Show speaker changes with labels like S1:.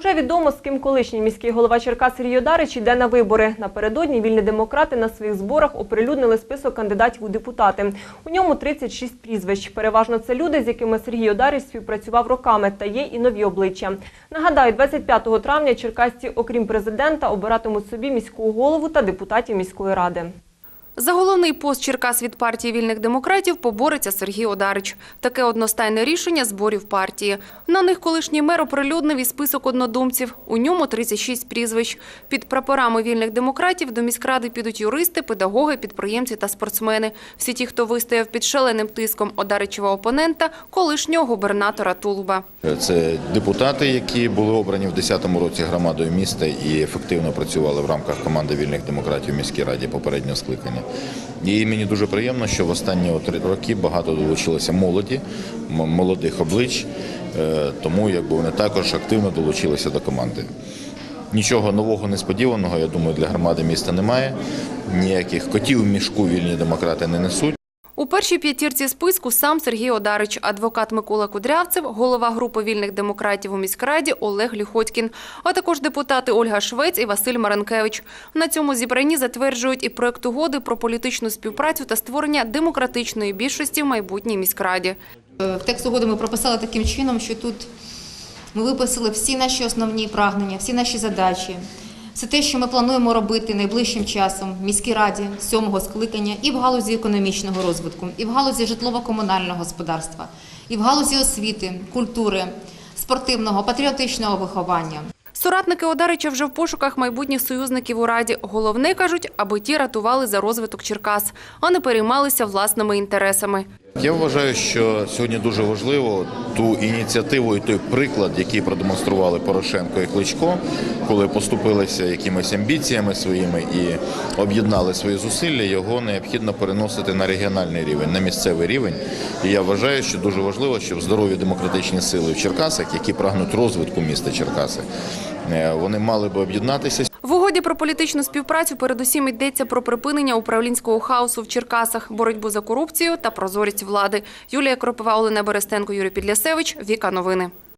S1: Уже відомо, з ким колишній міський голова Черкас Сергій Одарич йде на вибори. Напередодні вільні демократи на своїх зборах оприлюднили список кандидатів у депутати. У ньому 36 прізвищ. Переважно це люди, з якими Сергій Одарич співпрацював роками, та є і нові обличчя. Нагадаю, 25 травня черкасці, окрім президента, обиратимуть собі міського голову та депутатів міської ради.
S2: За головний пост Черкас від партії вільних демократів побореться Сергій Одарич. Таке одностайне рішення зборів партії. На них колишній мер оприлюднив і список однодумців. У ньому 36 прізвищ. Під прапорами вільних демократів до міськради підуть юристи, педагоги, підприємці та спортсмени. Всі ті, хто вистояв під шаленим тиском Одаричева опонента, колишнього губернатора Тулуба.
S3: Це депутати, які були обрані в 2010 році громадою міста і ефективно працювали в рамках команди вільних демократів в міській раді попереднього скликання. І мені дуже приємно, що в останні роки багато долучилося молоді, молодих облич, е, тому якби вони також активно долучилися до команди. Нічого нового несподіваного, я думаю, для громади міста немає. Ніяких котів в мішку вільні демократи не несуть.
S2: У першій п'ятірці списку сам Сергій Одарич, адвокат Микола Кудрявцев, голова групи вільних демократів у міськраді Олег Ліхотькін, а також депутати Ольга Швець і Василь Маренкевич. На цьому зібранні затверджують і проект угоди про політичну співпрацю та створення демократичної більшості в майбутній міськраді.
S4: Е, текст угоди ми прописали таким чином, що тут ми виписали всі наші основні прагнення, всі наші задачі, все те, що ми плануємо робити найближчим часом в міській раді сьомого скликання і в галузі економічного розвитку, і в галузі житлово-комунального господарства, і в галузі освіти, культури, спортивного, патріотичного виховання.
S2: Соратники Одарича вже в пошуках майбутніх союзників у раді. Головне кажуть, аби ті ратували за розвиток Черкас, а не переймалися власними інтересами.
S3: Я вважаю, що сьогодні дуже важливо ту ініціативу і той приклад, який продемонстрували Порошенко і Кличко, коли поступилися якимись амбіціями своїми і об'єднали свої зусилля, його необхідно переносити на регіональний рівень, на місцевий рівень. І я вважаю, що дуже важливо, щоб здорові демократичні сили в Черкасах, які прагнуть розвитку міста Черкаси, е, вони мали би об'єднатися
S2: В угоді про політичну співпрацю передусім йдеться про припинення управлінського хаосу в Черкасах, боротьбу за корупцію та прозорість влади. Юлія Кропива, Олена Берестенко, Юрій Підлясевич. Віка новини.